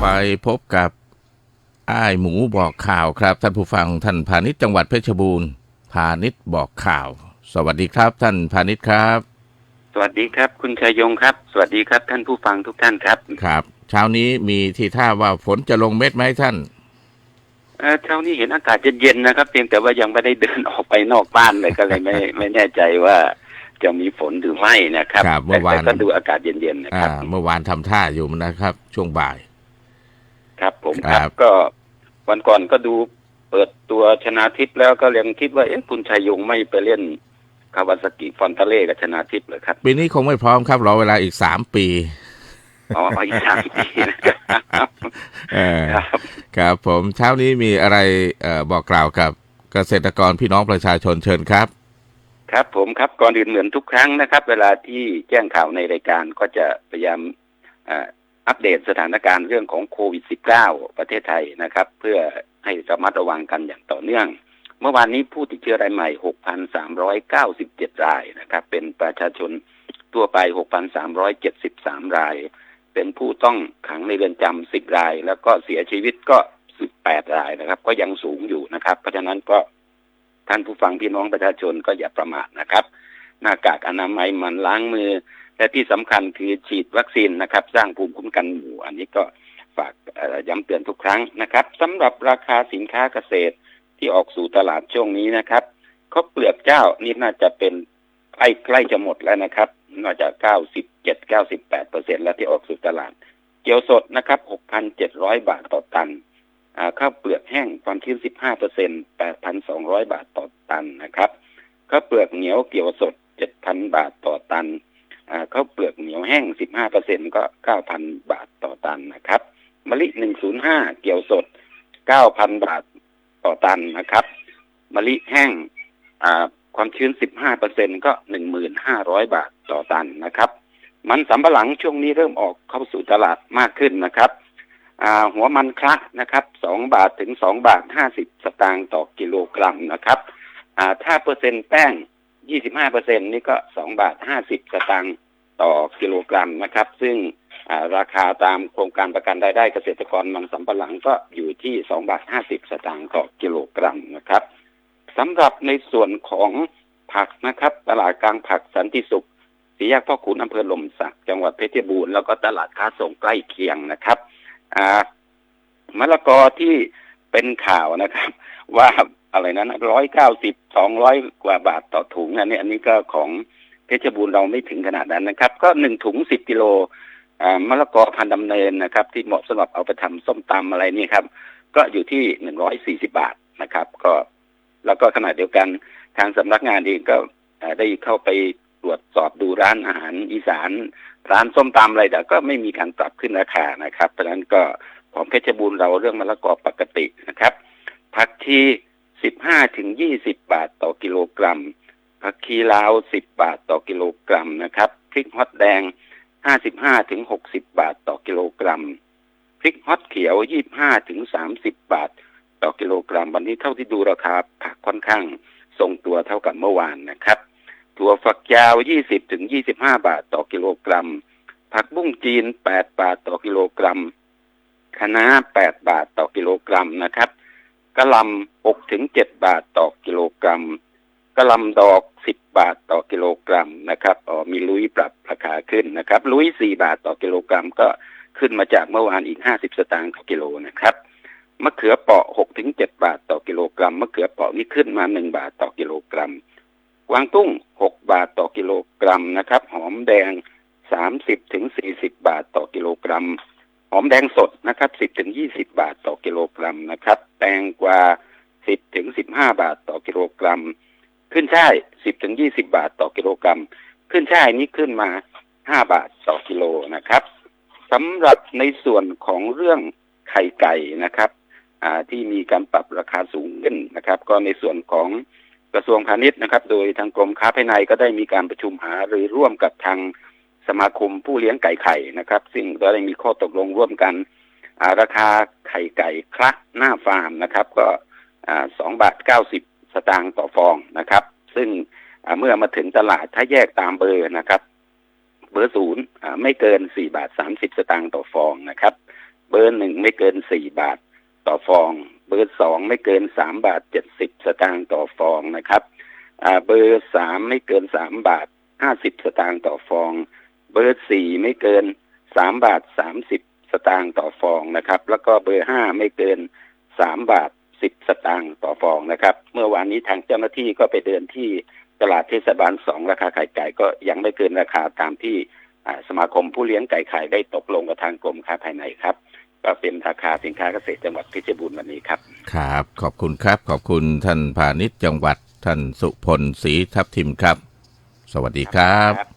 ไปพบกับอ้ายหมูบอกข่าวครับ ท่านผู้ฟังท่านพาณิชย์จังหวัดเพชรบูรณ์พาณิชย์บอกข่าว สวัสดีครับ ท่านพาณิชย์ครับ สวัสดีครับ คุณชายยงครับ สวัสดีครับ ท่านผู้ฟังทุกท่านครับครับ เช้านี้มีทีท่าว่าฝนจะลงเม็ดไหมท่านเอ่อเช้านี้เห็นอากาศเย็นๆนะครับเพียงแต่ว่ายังไม่ได้เดินออกไปนอกบ้านเลยก็เลยไม่ไม่แน่ใจว่าจะมีฝนหรือไม่นะครับครับเมื่แต่อวานแต่ก็ดูอากาศเย็นๆนะคอ่ารับเมื่อวานทำท่าอยู่นะครับ ช่วงบ่ายครับ ผมคครัรับ บ ก็วันก่อนก็ดูเปิดตัวชนาทิพย์แล้วก็ยังคิดว่าเอ๊ะคุณชายยงไม่ไปเล่นคาวาซากิฟอนตาเล่กับชนาทิพย์เลยครับปีนี้คงไม่พร้อมครับ รอเวลาอีกสามปี อ๋ออีกสามปีนะครับเออครับ ครับผมเช้านี้มีอะไรเออบอกกล่าวกับเกษตรกรพี่น้องประชาชนเชิญครับ ครับผมครับก่อนอื่นเหมือนทุกครั้งนะครับ เวลาที่แจ้งข่าวในรายการก็จะพยายามเอ่อ อัปเดตสถานการณ์เรื่องของโควิด -19 ประเทศไทยนะครับ เพื่อให้ระมัดระวังกันอย่างต่อเนื่อง เมื่อวานนี้ผู้ติดเชื้อรายใหม่ 6,397 รายนะครับ เป็นประชาชนทั่วไป 6,373 ราย เป็นผู้ต้องขังในเรือนจำ 10 ราย แล้วก็เสียชีวิตก็ 18 รายนะครับ ก็ยังสูงอยู่นะครับ เพราะฉะนั้นก็ท่านผู้ฟังพี่น้องประชาชนก็อย่าประมาทนะครับ หน้ากากอนามัยมันล้างมือ และที่สำคัญคือฉีดวัคซีนนะครับ สร้างภูมิคุ้มกันหมู่ อันนี้ก็ฝากย้ำเตือนทุกครั้งนะครับสำหรับราคาสินค้าเกษตรที่ออกสู่ตลาดช่วงนี้นะครับข้าวเปลือกเจ้านี่น่าจะเป็นใกล้ใกล้จะหมดแล้วนะครับ น่าจะ97 98เจ็ดเก้าสิบแปดเปอร์เซ็นแล้วที่ออกสู่ตลาด เกี๊ยวสดนะครับ6,700บาทต่อตันข้าวเปลือกแห้งความชื้น15เปอร์เซ็นต์8,200บาทต่อตันนะครับข้าวเปลือกเหนียวเกี่ยวสด 7,000บาทต่อตันอ่าข้าวเปลือกเหนียวแห้ง15เปอร์เซ็นต์ก็9,000บาทต่อตันนะครับมะลิ105เกี่ยวสด9,000บาทต่อตันนะครับมะลิแห้งความชื้น15เปอร์เซ็นต์ก็1,500บาทต่อตันนะครับ มันสำปะหลังช่วงนี้เริ่มออกเข้าสู่ตลาดมากขึ้นนะครับหัวมันคละนะครับสองบาทถึงสองบาทห้าสิบสตางค์ต่อกิโลกรัมนะครับอ่าถ้าเปอร์เซ็นต์แป้ง ยี่สิบห้าเปอร์เซ็นนี่ก็สองบาทห้าสิบสตางค์ต่อกิโลกรัมนะครับ ซึ่งราคาตามโครงการประกันรายได้เกษตรกรมันสำปะหลังก็อยู่ที่สองบาทห้าสิบสตางค์ต่อกิโลกรัมนะครับสำหรับในส่วนของผักนะครับ ตลาดกลางผักสันติสุขสี่แยกพ่อขุนอำเภอหล่มสัก จังหวัดเพชรบูรณ์แล้วก็ตลาดค้าส่งใกล้เคียงนะครับมะละกอที่เป็นข่าวนะครับ ว่า อะไรนั้นร้อยเก้าสิบสองร้อยกว่าบาทต่อถุงอันนี้อันนี้ก็ของเพชรบูรณ์เราไม่ถึงขนาดนั้นนะครับ ก็หนึ่งถุงสิบกิโลมะละกอพันธุ์ดำเนินนะครับ ที่เหมาะสำหรับเอาไปทำส้มตำอะไรนี่ครับ ก็อยู่ที่หนึ่งร้อยสี่สิบาทนะครับ ก็แล้วก็ขณะเดียวกันทางสำนักงานเองก็ได้เข้าไปตรวจสอบดูร้านอาหารอีสาน ร้านส้มตำอะไรแต่ก็ไม่มีการปรับขึ้นราคานะครับ เพราะฉะนั้นก็ของเพชรบูรณ์เราเรื่องมะละกอปกตินะครับผักชี สิบห้าถึงยี่สิบบาทต่อกิโลกรัมผักชีลาวสิบบาทต่อกิโลกรัมนะครับ พริกฮอตแดงห้าสิบห้าถึงหกสิบบาทต่อกิโลกรัม พริกฮอตเขียวยี่บห้าถึงสามสิบบาท ต่อกิโลกรัม วันนี้เท่าที่ดูราคาผักค่อนข้างทรงตัวเท่ากับเมื่อวานนะครับถั่วฝักยาวยี่สิบถึงยี่สิบห้าบาทต่อกิโลกรัม ผักบุ้งจีน 8 บาทต่อกิโลกรัม คะน้า 8 บาทต่อกิโลกรัมนะครับ กะลำ6ถึง7บาทต่อกิโลกรัมกะลำดอก10บาทต่อกิโลกรัมนะครับอ๋อมีลุยปรับราคาขึ้นนะครับ ลุย4บาทต่อกิโลกรัมก็ขึ้นมาจากเมื่อวานอีก50สตางค์ต่อกิโลนะครับมะเขือเปราะ6ถึง7บาทต่อกิโลกรัมมะเขือเปราะนี่ขึ้นมา1บาทต่อกิโลกรัมกวางตุ้ง6บาทต่อกิโลกรัมนะครับ หอมแดงสามสิบถึงสี่สิบบาทต่อกิโลกรัม หอมแดงสดนะครับสิบถึงยี่สิบาทต่อกิโลกรัมนะครับ แตงกวาสิบถึงสิบห้าบาทต่อกิโลกรัม ขึ้นช่ายสิบถึงยี่สิบาทต่อกิโลกรัม ขึ้นช่ายนี้ขึ้นมาห้าบาทต่อกิโลนะครับสำหรับในส่วนของเรื่องไข่ไก่นะครับที่มีการปรับราคาสูงขึ้นนะครับ ก็ในส่วนของกระทรวงพาณิชย์นะครับ โดยทางกรมค้าภายในก็ได้มีการประชุมหารือร่วมกับทาง สมาคมผู้เลี้ยงไก่ไข่นะครับ ซึ่งก็ได้มีข้อตกลงร่วมกันาราคาไข่ไก่คละหน้าฟาร์มนะครับ ก็สองบาทเก้าสิบสตางค์ต่อฟองนะครับ ซึ่งเมื่อมาถึงตลาดถ้าแยกตามเบอร์นะครับ เบอร์ศูนย์ไม่เกินสี่บาทสามสิบสตางค์ต่อฟองนะครับ เบอร์หนึ่งไม่เกินสี่บาทต่อฟอง เบอร์สองไม่เกินสามบาทเจ็ดสิบสตางค์ต่อฟองนะครับเบอร์สามไม่เกินสามบาทห้าสิบสตางค์ต่อฟอง เบอร์สี่ไม่เกินสามบาทสามสิบสตางค์ต่อฟองนะครับ แล้วก็เบอร์ห้าไม่เกินสามบาทสิบสตางค์ต่อฟองนะครับ เมื่อวานนี้ทางเจ้าหน้าที่ก็ไปเดินที่ตลาดเทศบาลสองราคาไข่ไก่ก็ยังไม่เกินราคาตามที่อ่าสมาคมผู้เลี้ยงไก่ไข่ได้ตกลงกับทางกรมค้าภายในครับก็เป็นราคาสินค้าเกษตรจังหวัดเพชรบูรณ์วันนี้ครับ ครับ ขอบคุณครับ ขอบคุณท่านพาณิชย์จังหวัด ท่านสุพลศรีทับทิมครับ สวัสดีครับครับ